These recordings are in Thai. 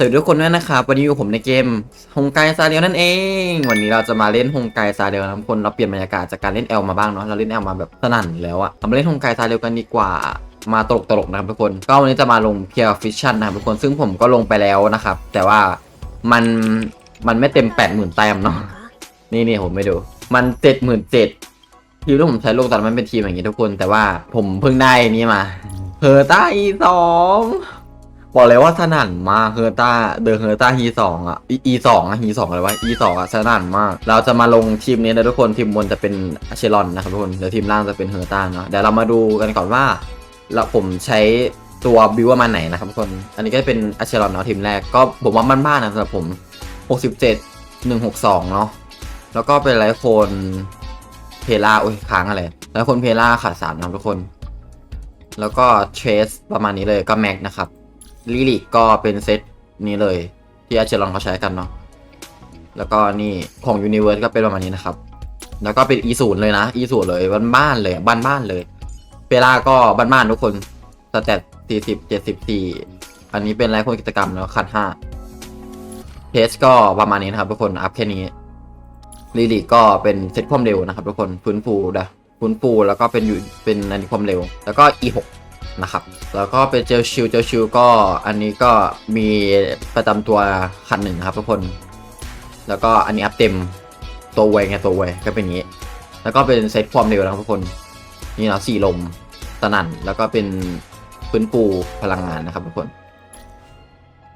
สวัสดีทุกคนด้วยนะครับ วันนี้อยู่ผมในเกมฮงไกซาเดียวนั่นเอง วันนี้เราจะมาเล่นฮงไกซาเดียวนะทุกคนเราเปลี่ยนบรรยากาศจากการเล่นแอลมาบ้างเนาะเราเล่นแอลมาแบบสนั่นแล้วอะเรามาเล่นฮงไกซาเดียวกันดีกว่ามาตลกตลกนะครับทุกคนก็วันนี้จะมาลงเพียร์ฟิชชั่นนะครับทุกคนซึ่งผมก็ลงไปแล้วนะครับ แต่ว่ามันมันไม่เต็มแปดหมื่นแต้มเนาะนี่นี่ผมไม่ดู มันเจ็ดหมื่นเจ็ดทีมที่ผมใช้ลงตอนมันเป็นทีมอย่างนี้ทุกคน แต่ว่าผมเพิ่งได้นี่มาเพอร์ต้าอีสอง บอกเลยว่าสนั่นมากเฮอร์ต้าเดอะเฮอร์ต้าฮีสองอะอีสองอะฮีสองอะไรวะอีสองอะสนั่นมาก เราจะมาลงทีมนี้นะทุกคนทีมบนจะเป็นอาเชลอนนะครับทุกคนเดี๋ยวทีมล่างจะเป็นเฮอร์ต้าเนาะเดี๋ยวเรามาดูกันก่อนว่าเราผมใช้ตัวบิวว่ามาไหนนะครับทุกคน อันนี้ก็เป็นอาเชลอนเนาะทีมแรกก็ผมว่าบ้านนะสำหรับผม 67 162 เนาะแล้วก็เป็นไลโคนเพล่าโอ้ยค้างอะไรไลโคนเพล่าขาดสามนะครับทุกคน แล้วก็เทรสประมาณนี้เลยก็แม็กนะครับ ลิลิกก็เป็นเซตนี้เลย ที่อาเชลอนเขาใช้กันเนาะแล้วก็นี่ของ Universe ก็เป็นประมาณนี้นะครับ แล้วก็เป็น E ศูนย์เลยนะ E ศูนย์เลยบ้านบ้านๆเลยบ้านบ้านๆเลยเปล่าก็บ้านบ้านๆทุกคนสแตทสี่สิบเจ็ดสิบสี่อันนี้เป็นรายคนกิจกรรมเนาะคัดห้าเทสก็ประมาณนี้นะครับทุกคนอัพแค่นี้ลิลิกก็เป็นเซตความเร็วนะครับทุกคนฟื้นฟูนะฟื้นฟูแล้วก็เป็นอยู่เป็นอันนี้ความเร็ว แล้วก็ E หก นะครับ แล้วก็เป็นเจลชิลเจลชิลก็อันนี้ก็มีประจำตัวคันหนึ่งครับทุกคน แล้วก็อันนี้อัพเต็มตัวเวไงตัวเวก็เป็นอย่างนี้ แล้วก็เป็นเซตความเร็วนะครับทุกคนนี่เนาะสี่ลมสนั่นแล้วก็เป็นพื้นปูพลังงานนะครับทุกคน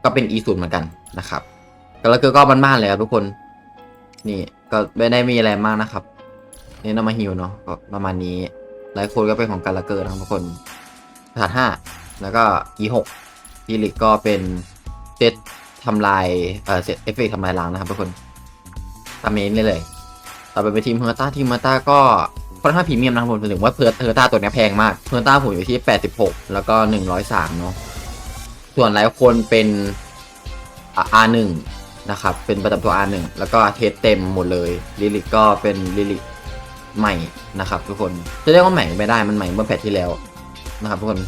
ก็เป็น e ศูนย์เหมือนกันนะครับแล้วก็ก็บ้านๆเลยครับทุกคน นี่ก็ไม่ได้มีอะไรมากนะครับ นี่น้ำมาฮิวเนาะก็ประมาณนี้หลายคนก็เป็นของการละเกอร์นะครับทุกคน ฐานห้าแล้วก็ e หกอีลิกก็เป็นเซตทำลายเอ่อเซตเอฟเฟกทำลายล้างนะครับทุกคนตามนี้นี่เลย ต่อไปเป็นทีมเฮอร์ต้าทีมเฮอร์ต้าก็ค่อนข้างพรีเมียมนะครับผมถึงว่าเพิร์เฮอร์ต้าตัวนี้แพงมากเฮอร์ต้าผมอยู่ที่ 86 แล้วก็ 103 เนาะส่วนหลายคนเป็นอะ R1 นะครับ เป็นประจำตัว R1 แล้วก็เทสเต็มหมดเลยลิลิกก็เป็นลิลิกใหม่นะครับทุกคนจะเรียกว่าใหม่ไม่ได้มันใหม่เมื่อแพทที่แล้ว นะครับทุกคน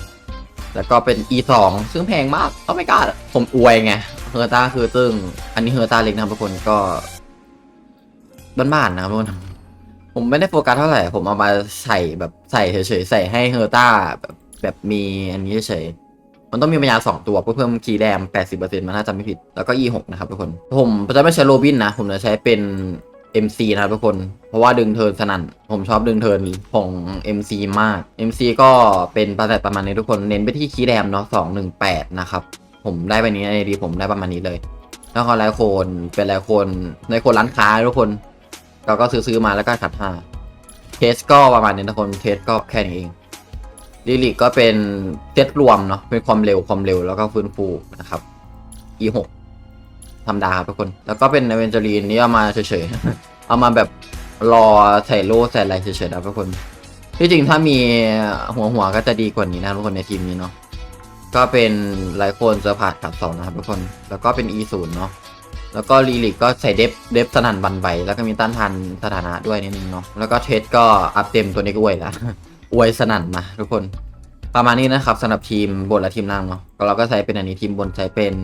แล้วก็เป็น e 2ซึ่งแพงมากก็ไม่กล้าผมอวยไงเฮอร์ต้าคือตึ้งอันนี้เฮอร์ต้าเล็กนะครับทุกคนก็บ้านๆนะครับทุกคนผมไม่ได้โฟกัสเท่าไหร่ ผมเอามาใส่แบบใส่เฉยๆใส่ให้เฮอร์ต้าแบบแบบมีอันนี้เฉยๆมันต้องมีปัญญาสองตัวเพื่อเพิ่มคีย์แรม 80%มันน่าจะไม่ผิด แล้วก็ e 6 นะครับทุกคน ผมจะไม่ใช้โรบินนะ ผมจะใช้เป็น MC นะครับทุกคน เพราะว่าดึงเทิร์นสนั่น ผมชอบดึงเทิร์นของ MC มาก MC ก็เป็นประแต่ประมาณนี้ทุกคน เน้นไปที่คีย์แรมเนาะ218นะครับ ผมได้ไปนี้ในดีผมได้ประมาณนี้เลย แล้วก็ไลโคนเป็นไลโคนไลโคนร้านค้าทุกคนเราก็ซื้อซื้อมาแล้วก็ขัดห้าเทสก็ประมาณนี้ทุกคนเทสก็แค่นี้เองลิลิกก็เป็นเซตรวมเนาะเป็นความเร็วความเร็วแล้วก็ฟื้นฟูนะครับ e 6 ธรรมดาครับทุกคน แล้วก็เป็นเวนเจอรีนนี่เอามาเฉยๆ เอามาแบบรอใส่โล่ใส่อะไรเฉยๆนะครับทุกคน ที่จริงถ้ามีหัวหัวก็จะดีกว่านี้นะทุกคนในทีมนี้เนาะ ก็เป็นไลโคนเซอร์พาดกับสองนะครับทุกคน แล้วก็เป็น e ศูนย์เนาะ แล้วก็ลีลิกก็ใส่เดฟเดฟสนั่นบันไบแล้วก็มีต้านทานสถานะด้วยนิดนึงเนาะ แล้วก็เทสก็อัพเต็มตัวนี้ก็อวยละอวยสนั่นมาทุกคน ประมาณนี้นะครับสำหรับทีมบนและทีมล่างเนาะ ก็เราก็ใช้เป็นอันนี้ทีมบนใช้เป็น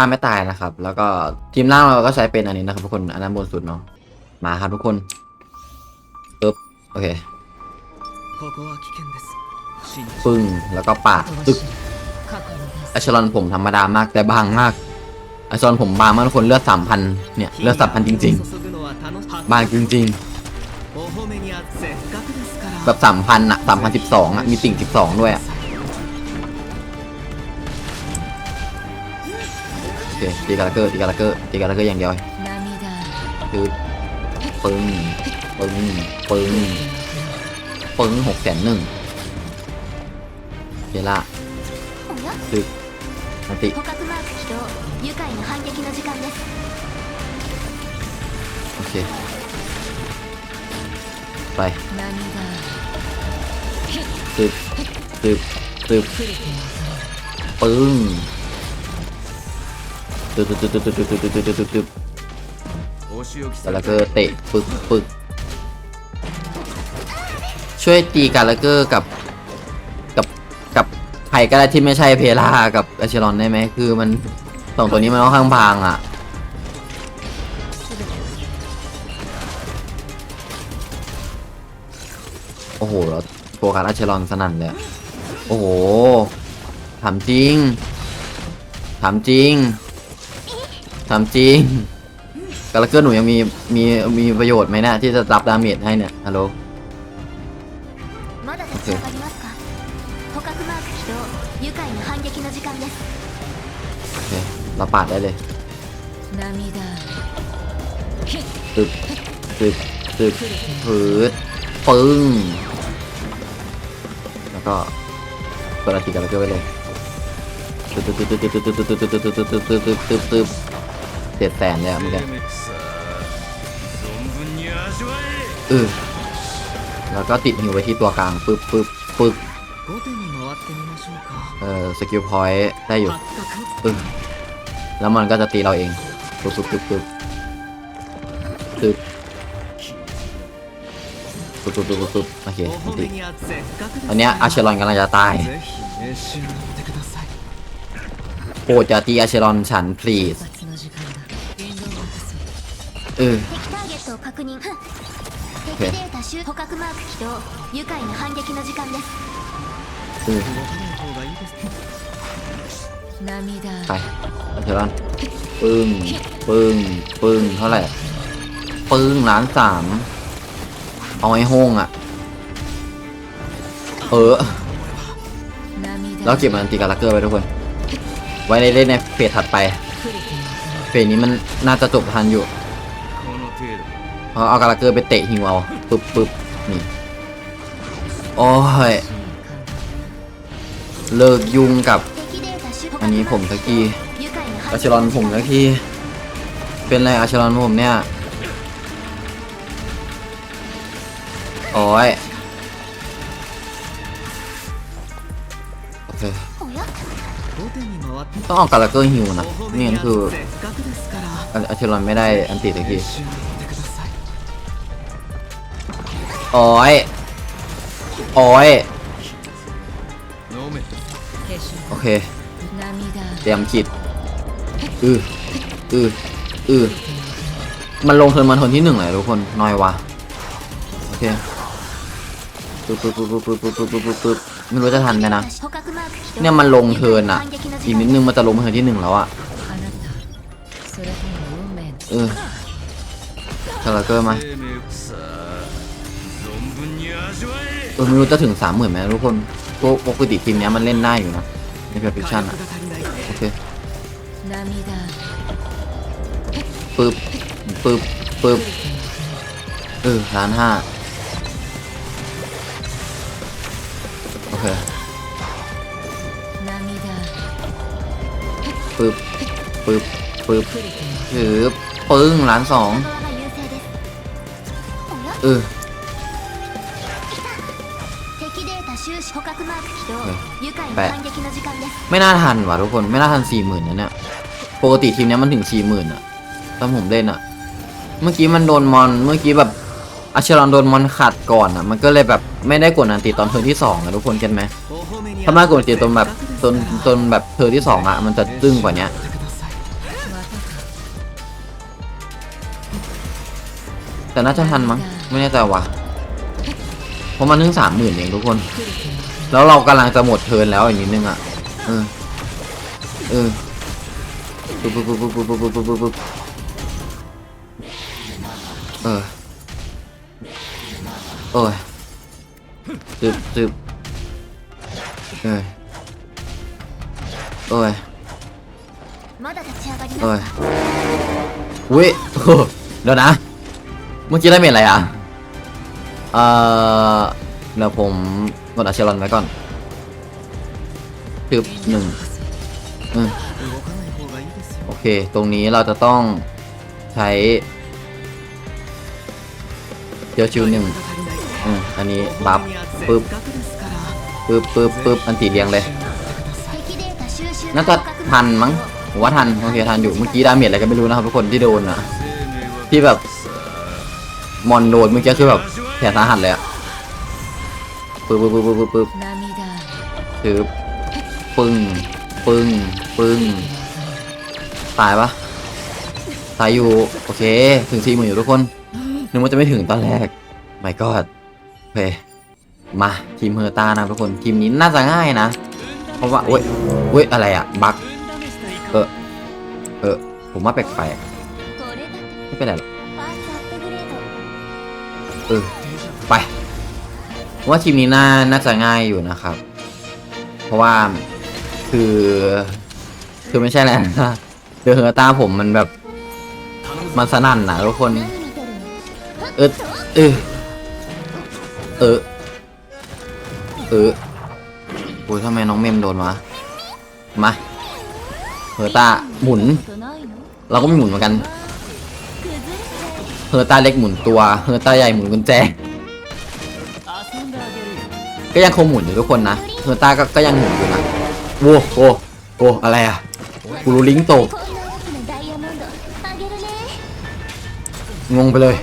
ฆ่าไม่ตายนะครับ แล้วก็ทีมล่างเราก็ใช้เป็นอันนี้นะครับทุกคนอันนั้นบนสุดเนาะมาครับทุกคนปึ๊บโอเคปึ้งแล้วก็ปาดตึกอชลอนผมธรรมดามากแต่บางมากอชลอนผมบางมากทุกคนเลือดสามพันเนี่ยเลือดสามพันจริง ๆ บางจริง ๆ แบบสามพันอะสามพันสิบสองอะมีติ่งสิบสองด้วยอะ เคตีกาลาเกอร์ตีกาลาเกอร์ตีกาลาเกอร์อย่างเดียวคือปึ้งปึ้งปึ้งปึ้งหกแสนหนึ่งเยล่าคือนานติโอเคไปตึบตึบตึบปึ้ง ตึ๊ดตึ๊ดตึ๊ดตึ๊ดตึ๊ดตึ๊ดตึ๊ดตึ๊ดตึ๊ดกาล้วก็เตะปึกปึกช่วยตีกาล้วก็กับกับกับใครก็ได้ที่ไม่ใช่เพลากับอาเชลอนได้ไหมคือมันสองตัวนี้มันค่อนข้างพังอะโอ้โหเราโฟกัสอาเชลอนสนั่นเลยโอ้โหถามจริงถามจริง ทำจริงกาลเกอร์หนูยังมีมีมีประโยชน์ไหมนะที่จะรับดาเมจให้เนี่ยฮัลโหลโอเคโอเคเราปาดได้เลยตึบตึบตึบผืดปึ้งแล้วก็กดอัติกันแล้วก็ไปเลยตึบตึบตึบตึบตึบตึบตึบตึบตึบตึบตึบตึบ เจ็ดแสนเลยครับเมื่อกี้เออแล้วก็ติดหิวไว้ที่ตัวกลางปึ๊บปึ๊บปึ๊บเออสกิลพอยต์ได้อยู่เออแล้วมันก็จะตีเราเองปึ๊บปึ๊บปึ๊บปึ๊บปึ๊บปึ๊บปึ๊บปึ๊บโอเคตีดตอนนี้อาเชลอนกำลังจะตายโปรดจะตีอาเชลอนฉัน please เออ 敵ターゲットを確認ふん敵データ集捕獲マーク起動愉快な反撃の時間です เออ 動かない方がいいですね涙 ไปอาเชลอนปึ้งปึ้งปึ้งเท่าไหร่ปึ้งล้านสามเอาไอ้โห้งอ่ะ เออ 涙 แล้วเก็บมันตีกับลักเกอร์ไปทุกคน ไว้ในเล่นในเฟสถัดไป 来る気が เฟสนี้มันน่าจะจบทันอยู่ この程度 เอากาลาเกอร์ไปเตะหิวเอาปึ๊บปึ๊บนี่โอ้ยเลิกยุ่งกับอันนี้ผมตะกี้อาชลอนผมตะกี้เป็นไรอาชลอนผมเนี่ยโอ้ยต้องเอากาลาเกอร์หิวนะนี่คืออาชลอนไม่ได้อันติตะกี้ อ้อยอ้อยโอเค เตรียมคิดอืออืออือมันลงเทินมาทนที่หนึ่งเลยทุกคนน้อยวะโอเคปึ๊บปึ๊บปึ๊บปึ๊บปึ๊บปึ๊บปึ๊บไม่รู้จะทันไหมนะ เนี่ยมันลงเทินอะอีกนิดนึงมันจะลงเทินที่หนึ่งแล้วอะเออเาเลเกอร์มา ตัวไม่รู้จะถึงสามหมื่นไหมทุกคนตัวปกติทีมนี้มันเล่นได้อยู่นะในเพอร์ฟิชั่นอะโอเคปึ๊บปึ๊บปึ๊บเออล้านห้าโอเคปึ๊บปึ๊บปึ๊บถือปึ้งล้านสองเออ แปดไม่น่าทันว่ะทุกคนไม่น่าทันสี่หมื่นนะเนี่ยปกติทีมนี้มันถึงสี่หมื่นอะตอนผมเล่นอะเมื่อกี้มันโดนมอนเมื่อกี้แบบอาชลอนโดนมอนขาดก่อนอะมันก็เลยแบบไม่ได้กดอันติตอนเทอร์ที่สองนะทุกคนเก็นไหมถ้ามากดอันติตอนแบบตนตนแบบเทอร์ที่สองอะมันจะตึ้งกว่าเนี้ยแต่น่าจะทันมั้งไม่แน่ใจว่ะ เพราะมันถึงสามหมื่นเองทุกคน แล้วเรากำลังจะหมดเทินแล้วอย่างนี้นึงอะ เออ เออปุ๊บปุ๊บปุ๊บปุ๊บปุ๊บปุ๊บปุ๊บปุ๊บเออโอ้ยตึบตึบเออโอ้ยโอ้ยอุ้ยเดี๋ยวนะ เมื่อกี้ได้เมทอะไรอะ เอ่อเดี๋ยวผมกดอาเชลอนไว้ก่อนตึบหนึ่งโอเค ตรงนี้เราจะต้องใช้เจอชิวหนึ่งอันนี้บัฟปึ๊บปึ๊บปึ๊บปึ๊บอันตีเรียงเลย น่าจะทันมั้งว่าทัน โอเค ทันอยู่ เมื่อกี้ดาเมจอะไรก็ไม่รู้นะครับทุกคนที่โดนอะที่แบบ มอนโดนเมื่อกี้คือแบบ แผลสาหัสเลยอะปึ๊บปึ๊บปึ๊บปึ๊บปึ๊บถือปึ้งปึ้งปึ้งตายปะตายอยู่โอเค ถึงทีมอยู่ทุกคนนึกว่าจะไม่ถึงตอนแรกไม่ก็โอเคมาทีมเฮอร์ตานะทุกคนทีมนี้น่าจะง่ายนะ เพราะว่าเว้ยเว้ยอะไรอะบักเออเออผมว่าแปลกไๆไม่เป็นไรหรอกเออ ไปว่าทีมนี้น่าน่าจะง่ายอยู่นะครับ เพราะว่าคือ คือไม่ใช่แหละเดือดตาผมมันแบบ มันสนั่นนะทุกคนเออเออเออเออโอ้ยทำไมน้องเมมโดนวะมาเฮอตาหมุน เราก็ไม่หมุนเหมือนกัน เฮอตาเล็กหมุนตัว เฮอตาใหญ่หมุนกุญแจ ก็ยังคงหมุนอยู่ทุกคนนะโซต้าก็ก็ยังหมุนอยู่นะโว้โว้โว้อะไรอะกูรู้ลิงโตงงไปเลย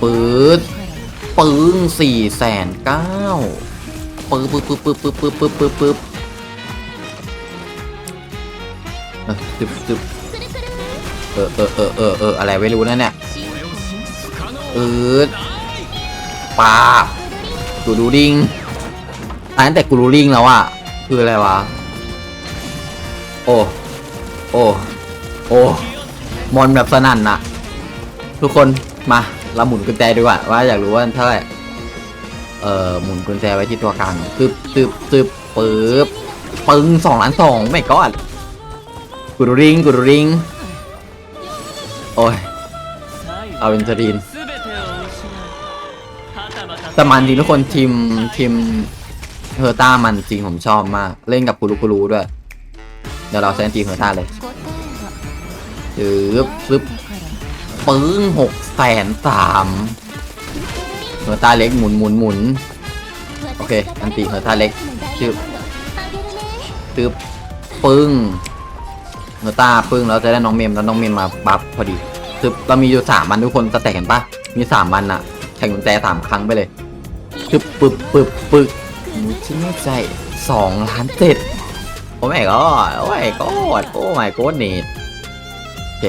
ปื๊ดปึ้งสี่แสนเก้าปื๊บปื๊บปื๊บปื๊บปื๊บปื๊บปืดบปื๊ปื๊เออตึบตึบเออเออเออเอออะไรไม่รู้นะเนี่ยเอดากูดูดิงตายตั้งแต่กูรูลิงแล้วอะคืออะไรวะ โอ้ โอ้ โอ้ มอนแบบสนั่นนะทุกคน มาเราหมุนกุญแจดีกว่า ว่าอยากรู้ว่าเท่าไหร่ เอ่อ หมุนกุญแจไว้ที่ตัวกลางตึบตึบตึบปึ๊บปึ้งสองล้านสองไม่ก็กูดูริงกูดูริง โอ้ย เอาเป็นจรีน ต่มันจริงทุกคนทีมทีมเฮอร์ต้ามันจริงผมชอบมาก เล่นกับคูรูคูรูด้วย เดี๋ยวเราใช้ทีมเฮอร์ต้าเลยซึอซึบปึ้งหกแสนสามเฮอร์ต้าเล็กหมุนหมุนหมุนโอเค อันตีเฮอร์ต้าเล็กซึบซึบปึ้งเฮอร์ต้าปึ้งแล้วจะได้น้องเมมแล้วน้องเมมมาบัฟพอดีซึบเรามีอยู่สามมันทุกคนสะแตกเห็นปะมีสามมันอะแข่งกุญแจสามครั้งไปเลย ตึ๊บปึ๊บปึ๊บปึบมูชิโนใจสองล้านเจ็ดโอ้ไม่ก็โอ้ไม่ก็โอ้ไม่ก็เนตโอเค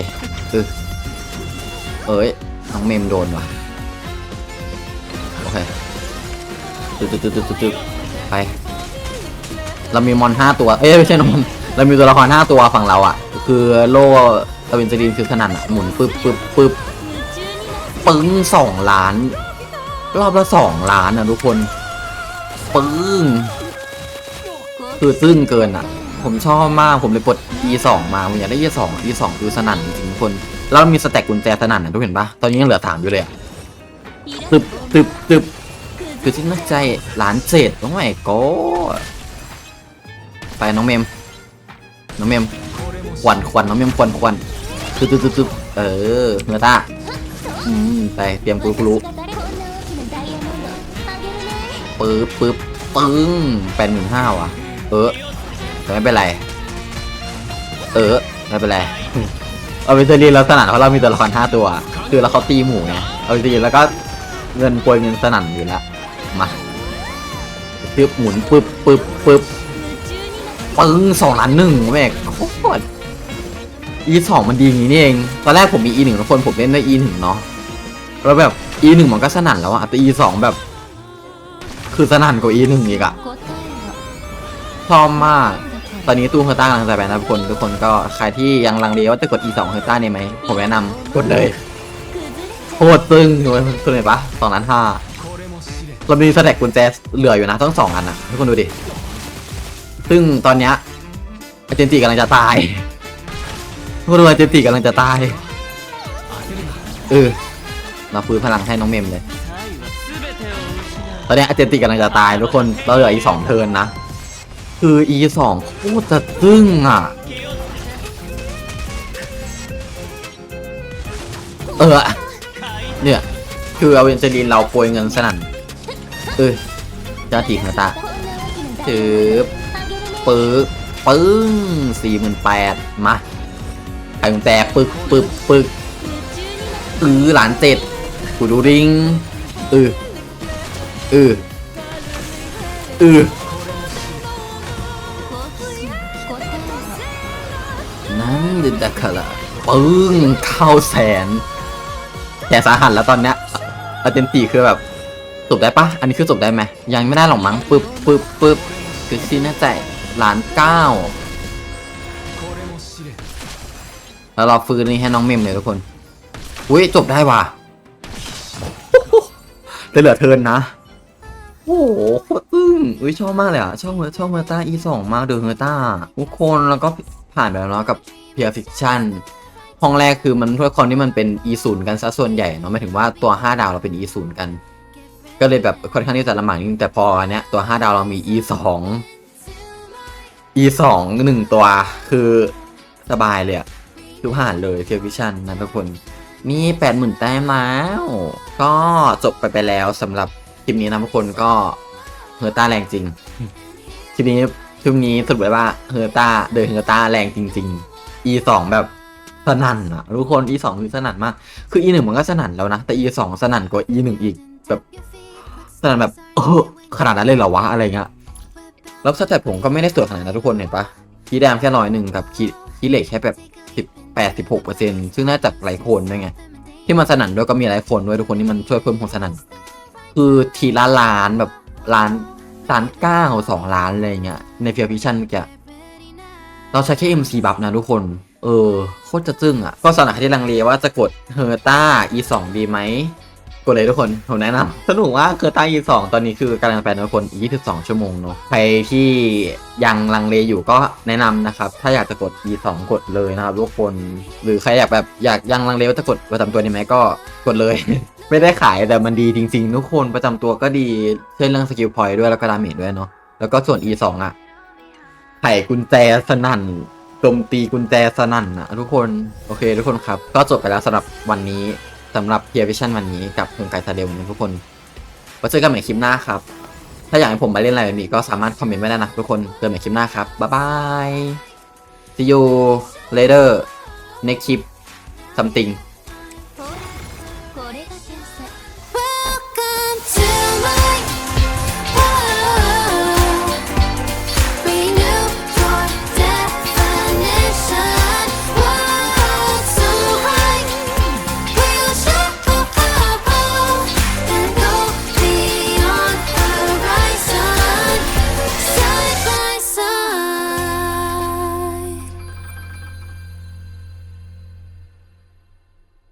เออเอ้ยน้องเมมโดนว่ะโอเคตึ๊บตึ๊บตึ๊บตึ๊บไปเรามีมอนห้าตัว เอ้ยไม่ใช่นมอนเรามีตัวละครห้าตัวฝั่งเราอะ คือโล่ตะวินจรีนคือขนาดอะหมุนปึ๊บปึ๊บปึ๊บปึ้งสองล้าน รอบละสองล้านนะทุกคน ปึ้ง คือซึ้งเกินอะ ผมชอบมาก ผมเลยกด E2 มา ผมอยากได้ E2 E2 คือสนั่นจริงทุกคน แล้วมีสแต็กกุญแจสนั่นนะทุกเห็นปะตอนนี้ยังเหลือสามอยู่เลยอะตึบตึบตึบคือที่น่าใจล้านเศษต้องไหนก็ไปน้องเมม น้องเมม ควันควันน้องเมมควันควันตึบตึบตึบเออเมื่อต้าไปเตรียมกูรู้ ปึ๊บปึ๊บปึ้งแปดหมื่นห้าว่ะ เออแต่ไม่เป็นไร เออไม่เป็นไรเอาไปเตอรี่แล้วสนั่นเพราะเรามีตัวละครห้าตัว คือเราเขาตีหมูไงเอาไปตีแล้วก็เงินโปรยเงินสนั่นอยู่แล้วมาปึ๊บหมุนปึ๊บปึ๊บปึ๊บปึ้งสองล้านหนึ่งแม่โคตร e สองมันดีอย่างนี้นี่เอง ตอนแรกผมมี e หนึ่งทุกคนผมเล่นด้วย e หนึ่งเนาะแล้วแบบ e หนึ่งมันก็สนั่นแล้วอะแต่ e สองแบบ คือสนั่นกว่าอีหนึ่งอีกอะชอบมาก ตอนนี้ตู้เฮอร์ต้ากำลังจะไปนะทุกคน ทุกคนก็ใครที่ยังลังเลว่าจะกด e 2เฮอร์ต้าเนี่ยไหม ผมแนะนำกดเลยโคตรตึงเลยคุณเห็นปะสองล้านห้าเรามีสแต็กกุญแจเหลืออยู่นะทั้งสองอันนะทุกคนดูดิ ซึ่งตอนเนี้ยอาเจนจิกำลังจะตายทุกคนดูอาเจนจิกำลังจะตายเออเราฟื้นพลังให้น้องเมมเลย อนนี้อาเจนติกำลังจะตายทุกคนเราเหลืออีสองเทินนะ คืออีสองโคตรจะตึ้งอะ เออ เนี่ย คือเอาเวนเจลีนเราโปรยเงินสนั่นเออจะถีบหน้าตาจือปึ๊บปึ้งสี่หมื่นแปดมาไอ้แตกปึ๊บปึ๊บปึ๊กอือหลานเจ็ดกูดูริงเออ เออเออนั่นดิดะคาระปึ้งเข้าแสนแต่สาหัสแล้วตอนเนี้ยอาเต็ตีคือแบบสุบได้ปะอันนี้คือจบได้ไหมยังไม่ได้หรอกมั้งปึ๊บปึ๊บปึ๊บคือซีน่าใจล้านเก้าแล้วเราฟื้นนี่ให้น้องเมมเลยทุกคนอุ้ยจบได้ว่ะแต่เหลือเทินนะ โอ้โหโคตรอึ้งอุ้ยชอบมากเลยอะชอบเมอชอบเมอต้า e สองมากเดอเฮอต้าทุกคนแล้วก็ผ่านไปแล้วเนาะกับเพียฟิคชั่นห้องแรกคือมันทุกคนที่มันเป็น e ศูนย์กันซะส่วนใหญ่เนาะหมายถึงว่าตัว 5 ดาวเราเป็น e ศูนย์กัน ก็เลยแบบค่อนข้างที่จะลำบากนิดนึงแต่พออันเนี้ยตัว 5 ดาวเรามี e สอง e สองหนึ่งตัวคือสบายเลยอะคือผ่านเลยเพียฟิชั่นนะทุกคน นี่แปดหมื่นแต้มแล้ว ก็จบไปไปแล้วสำหรับ คลิปนี้นะทุกคนก็เฮอร์ต้าแรงจริง คลิปนี้คลิปนี้สรุปไว้ว่าเฮอร์ต้าเดยเฮอร์ต้าแรงจริง ๆ e สองแบบสนั่นอะทุกคน e สองคือสนั่นมาก คือ e หนึ่งมันก็สนั่นแล้วนะ แต่ e สองสนั่นกว่า e หนึ่งอีกแบบสนั่นแบบเออขนาดนั้นเลยเหรอวะอะไรเงี้ยแล้วสเต็ปผมก็ไม่ได้สวยขนาดนั้นนะทุกคนเห็นปะคีย์แดมแค่ร้อยหนึ่งกับคีย์คีย์เหล็กแค่แบบสิบแปดสิบหกเปอร์เซ็นซึ่งน่าจะไลโคนด้วยไงที่มันสนั่นด้วยก็มีหลายคนด้วยทุกคนที่มันช่วยเพิ่มความสนั่น คือทีละล้านแบบล้านล้านเก้าสองล้านอะไรเงี้ยในเฟียพิชันเมื่อกี้เราใช้แค่ MC บัฟนะทุกคน เออ โคตรจะจึ้งอะ ก็สำหรับใครที่ลังเลว่าจะกดเฮอร์ต้า E2 ดีไหม กดเลยทุกคน ผมแนะนำสนุกว่าเฮอร์ต้า E2 ตอนนี้คือกำลังแปลนทุกคนอีก22 ชั่วโมงเนาะ ใครที่ยังลังเลอยู่ก็แนะนำนะครับ ถ้าอยากจะกด E2 กดเลยนะครับทุกคน หรือใครอยากแบบอยากยังลังเลว่าจะกดประจำตัวดีไหมก็กดเลย ไม่ได้ขายแต่มันดีจริงๆ ทุกคนประจำตัวก็ดีเช่นเรื่องสกิลพอยต์ด้วยแล้วก็ดาเมจด้วยเนาะ แล้วก็ส่วน E2 อะ ไขกุญแจสนั่นโจมตีกุญแจสนั่นอะทุกคน โอเค ทุกคนครับ ก็จบไปแล้วสำหรับวันนี้ สำหรับเพียร์วิชั่นวันนี้กับโครงการซาเดลนะทุกคนไว้เจอกันใหม่คลิปหน้าครับ ถ้าอยากให้ผมมาเล่นอะไรแบบนี้ก็สามารถคอมเมนต์ไว้ได้นะทุกคนเจอกันใหม่คลิปหน้าครับ บ๊ายบาย see you later next clip something